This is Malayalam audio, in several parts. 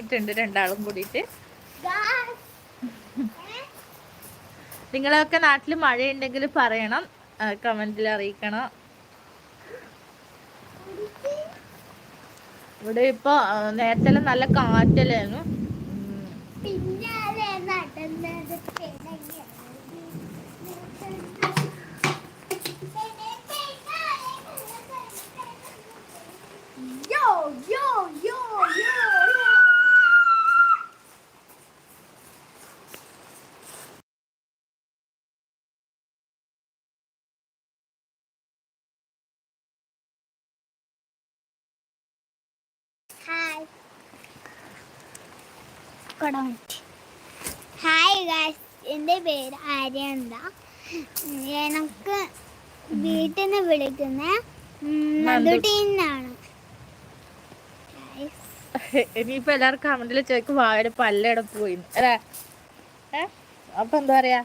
ഇട്ടുണ്ട് രണ്ടാളും കൂടിയിട്ട്. നിങ്ങളൊക്കെ നാട്ടിൽ മഴയുണ്ടെങ്കിൽ പറയണം കമന്റിൽ അറിയിക്കണം. ഇവിടെ ഇപ്പൊ നേരത്തെ നല്ല കാറ്റലായിരുന്നു യോ. ഹായ് ഗായ്സ് എന്റെ പേര് ആര്യന്ത. എനിക്ക് വീട്ടിൽ നിന്ന് വിളിക്കുന്ന മധുടീന്നാണ് ഇനിയിപ്പോ എല്ലാവരും കമന്റിൽ ചോദിക്കും വായുടെ പല്ലയുടെ പോയി? അല്ലേ? അപ്പൊ എന്താ പറയാ?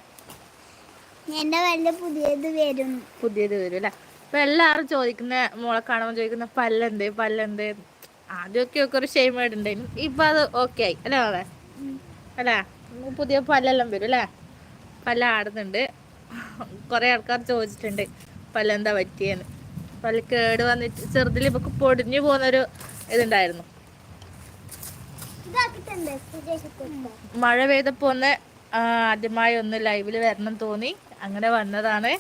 എന്റെ വല്ല പുതിയത് വരും പുതിയത് വരും അല്ലേ? അപ്പൊ എല്ലാരും ചോദിക്കുന്ന മോളെ കാണുമ്പോൾ ചോദിക്കുന്ന പല്ലെന്ത് പല്ലെന്ത്? ആദ്യമൊക്കെ ഒക്കെ ഒരു ഷെയിം ഉണ്ടായിരുന്നു ഇപ്പൊ അത് ഓക്കെ ആയി. അല്ലേ മോളെ? അല്ലേ? പുതിയ പല്ലെല്ലാം വരും അല്ലേ? പല്ല ആടുന്നുണ്ട്. കുറെ ആൾക്കാർ ചോദിച്ചിട്ടുണ്ട് പല്ലെന്താ പറ്റിയെന്ന്. പല്ല് കേട് വന്നിട്ട് ചെറുതിൽ ഇപ്പൊ പൊടിഞ്ഞു പോകുന്നൊരു ഇതുണ്ടായിരുന്നു. മഴ പെയ്തപ്പോ ഒന്ന് ആദ്യമായി ഒന്ന് ലൈവിൽ വരണം തോന്നി. അങ്ങനെ വന്നതാണ്.